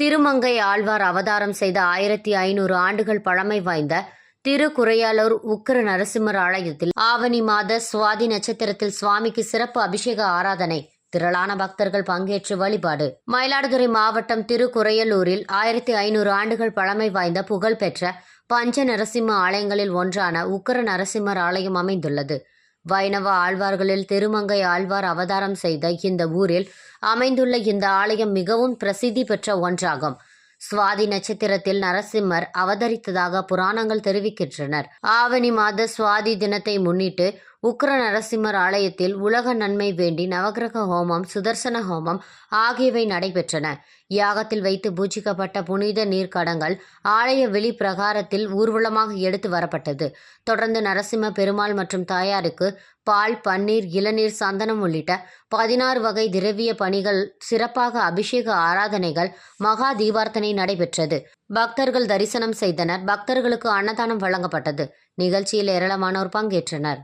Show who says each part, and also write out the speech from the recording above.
Speaker 1: திருமங்கை ஆழ்வார் அவதாரம் செய்த ஆயிரத்தி ஐநூறு ஆண்டுகள் பழமை வாய்ந்த திருக்குறையாலூர் உக்கிர நரசிம்மர் ஆலயத்தில் ஆவணி மாத சுவாதி நட்சத்திரத்தில் சுவாமிக்கு சிறப்பு அபிஷேக ஆராதனை திரளான பக்தர்கள் பங்கேற்று வழிபாடு. மயிலாடுதுறை மாவட்டம் திருக்குறையலூரில் ஆயிரத்தி ஐநூறு ஆண்டுகள் பழமை வாய்ந்த புகழ்பெற்ற பஞ்ச நரசிம்ம ஆலயங்களில் ஒன்றான உக்கிர நரசிம்மர் ஆலயம் அமைந்துள்ளது. வைணவ ஆழ்வார்களில் திருமங்கை ஆழ்வார் அவதாரம் செய்த இந்த ஊரில் அமைந்துள்ள இந்த ஆலயம் மிகவும் பிரசித்தி பெற்ற ஒன்றாகும். சுவாதி நட்சத்திரத்தில் நரசிம்மர் அவதரித்ததாக புராணங்கள் தெரிவிக்கின்றனர். ஆவணி மாத சுவாதி தினத்தை முன்னிட்டு உக்ர நரசிம்மர் ஆலயத்தில் உலக நன்மை வேண்டி நவக்கிரக ஹோமம் சுதர்சன ஹோமம் ஆகியவை நடைபெற்றன. யாகத்தில் வைத்து பூஜிக்கப்பட்ட புனித நீர்க்கடங்கள் ஆலய வெளி பிரகாரத்தில் ஊர்வலமாக எடுத்து வரப்பட்டது. தொடர்ந்து நரசிம்ம பெருமாள் மற்றும் தாயாருக்கு பால் பன்னீர் இளநீர் சந்தனம் உள்ளிட்ட பதினாறு வகை திரவிய பணிகள் சிறப்பாக அபிஷேக ஆராதனைகள் மகா தீபார்த்தனை நடைபெற்றது. பக்தர்கள் தரிசனம் செய்தனர். பக்தர்களுக்கு அன்னதானம் வழங்கப்பட்டது. நிகழ்ச்சியில் ஏராளமானோர் பங்கேற்றனர்.